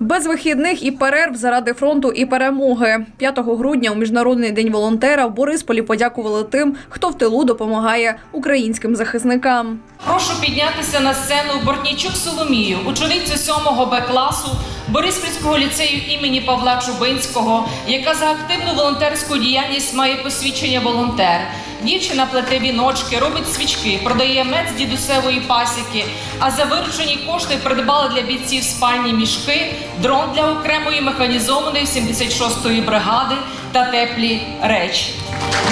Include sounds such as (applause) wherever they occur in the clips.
Без вихідних і перерв заради фронту і перемоги. 5 грудня у міжнародний день волонтера в Борисполі подякували тим, хто в тилу допомагає українським захисникам. Прошу піднятися на сцену Бортнічук Соломію, ученицю 7 Б класу Бориспільського ліцею імені Павла Чубинського, яка за активну волонтерську діяльність має посвідчення волонтер. Дівчина плете віночки, робить свічки, продає мед з дідусевої пасіки. А за виручені кошти придбала для бійців спальні мішки, дрон для окремої механізованої 76-ї бригади та теплі речі.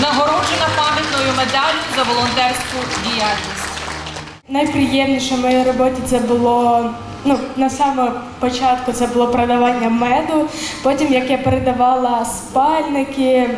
Нагороджена пам'ятною медаллю за волонтерську діяльність. Найприємніше в моїй роботі це було ну, на самому початку це було продавання меду. Потім як я передавала спальники,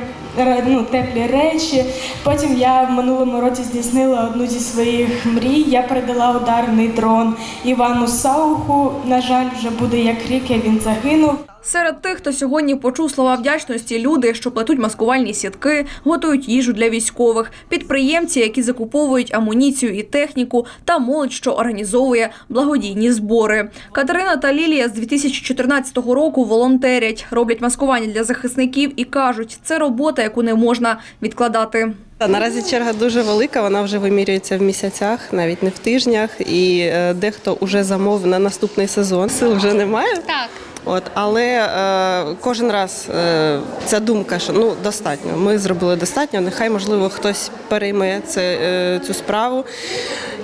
ну, теплі речі. Потім я в минулому році здійснила одну зі своїх мрій. Я передала ударний дрон Івану Сауху. На жаль, вже буде як рік, він загинув. Серед тих, хто сьогодні почув слова вдячності, люди, що плетуть маскувальні сітки, готують їжу для військових, підприємці, які закуповують амуніцію і техніку, та молодь, що організовує благодійні збори. Катерина та Лілія з 2014 року волонтерять, роблять маскування для захисників і кажуть, це робота, яку не можна відкладати. Наразі черга дуже велика, вона вже вимірюється в місяцях, навіть не в тижнях. І е, дехто вже замов на наступний сезон. Сил вже немає. Так. От, але е, кожен раз е, ця думка, що ну достатньо. Ми зробили достатньо. Нехай можливо хтось перейме це, е, цю справу.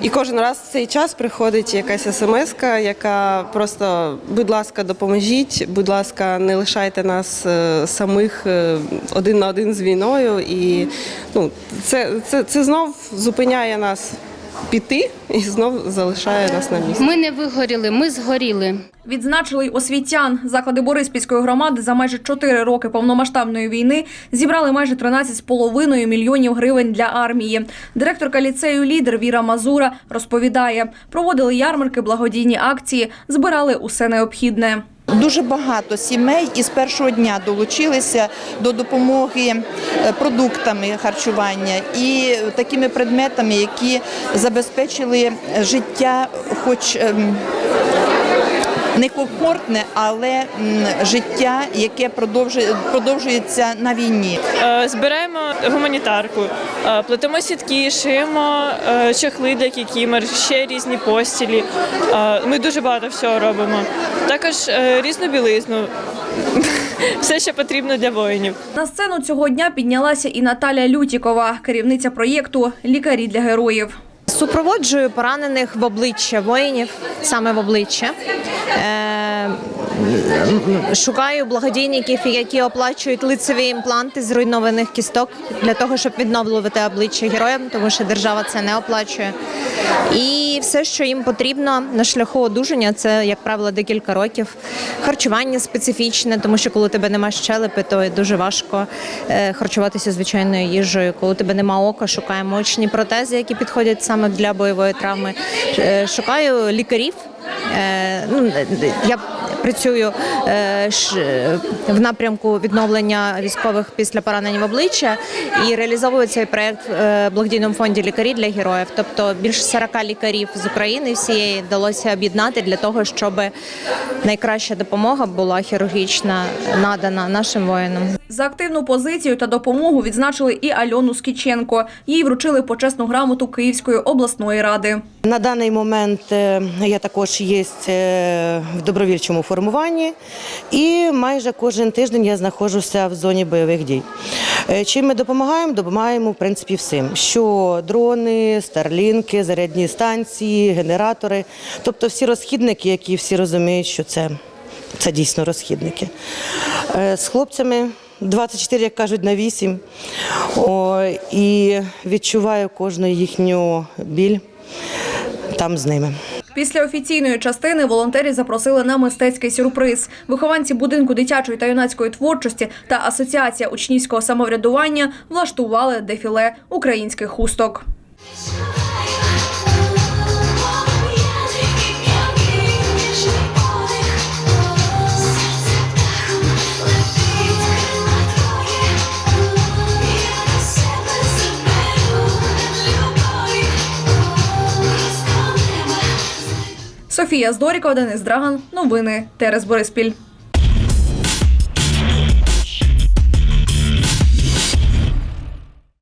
І кожен раз в цей час приходить якась смс, яка просто, будь ласка, допоможіть, будь ласка, не лишайте нас е, самих е, один на один з війною. І ну, це, це, це знов зупиняє нас піти і знов залишає нас на місці. Ми не вигоріли, ми згоріли. Відзначили й освітян. Заклади Бориспільської громади за майже 4 роки повномасштабної війни зібрали майже 13,5 мільйонів гривень для армії. Директорка ліцею «Лідер» Віра Мазура розповідає, проводили ярмарки, благодійні акції, збирали усе необхідне. Дуже багато сімей із першого дня долучилися до допомоги е, продуктами харчування і такими предметами, які забезпечили життя, хоч ем, не комфортне, але життя, яке продовжує- продовжується на війні. Е, Збираємо гуманітарку, е, плетемо сітки, шиємо чехли для кікімер, ще різні постілі. Ми дуже багато всього робимо. Також е, різну білизну, (laughs) все, що потрібно для воїнів. На сцену цього дня піднялася і Наталя Лютікова, керівниця проєкту Лікарі для героїв. Супроводжую поранених в обличчя воїнів, саме в обличчя. Е, Шукаю благодійників, які оплачують лицеві імпланти зруйнованих кісток для того, щоб відновлювати обличчя героям, тому що держава це не оплачує. І все, що їм потрібно на шляху одужання, це, як правило, декілька років. Харчування специфічне, тому що коли тебе немає щелепи, то дуже важко е, харчуватися звичайною їжею. Коли тебе немає ока, шукаємо очні протези, які підходять саме для бойової травми. Е, Шукаю лікарів. Ну, я працюю е, в напрямку відновлення військових після поранень в обличчя і реалізовую цей проект в благодійному фонді лікарі для героїв. Тобто більше 40 лікарів з України всієї вдалося об'єднати для того, щоб найкраща допомога була хірургічна надана нашим воїнам. За активну позицію та допомогу відзначили і Альону Скіченко. Їй вручили почесну грамоту Київської обласної ради. На даний момент е, я також є е, в добровільчому формуванні, і майже кожен тиждень я знаходжуся в зоні бойових дій. Е, Чим ми допомагаємо? Допомагаємо в принципі всім: що дрони, старлінки, зарядні станції, генератори, тобто всі розхідники, які всі розуміють, що це, це дійсно розхідники. З хлопцями. 24, як кажуть, на 8. О, і відчуваю кожну їхню біль там з ними. Після офіційної частини волонтери запросили на мистецький сюрприз. Вихованці будинку дитячої та юнацької творчості та асоціація учнівського самоврядування влаштували дефіле українських хусток. Софія Здорікова, Денис Драган. Новини Терес Бориспіль.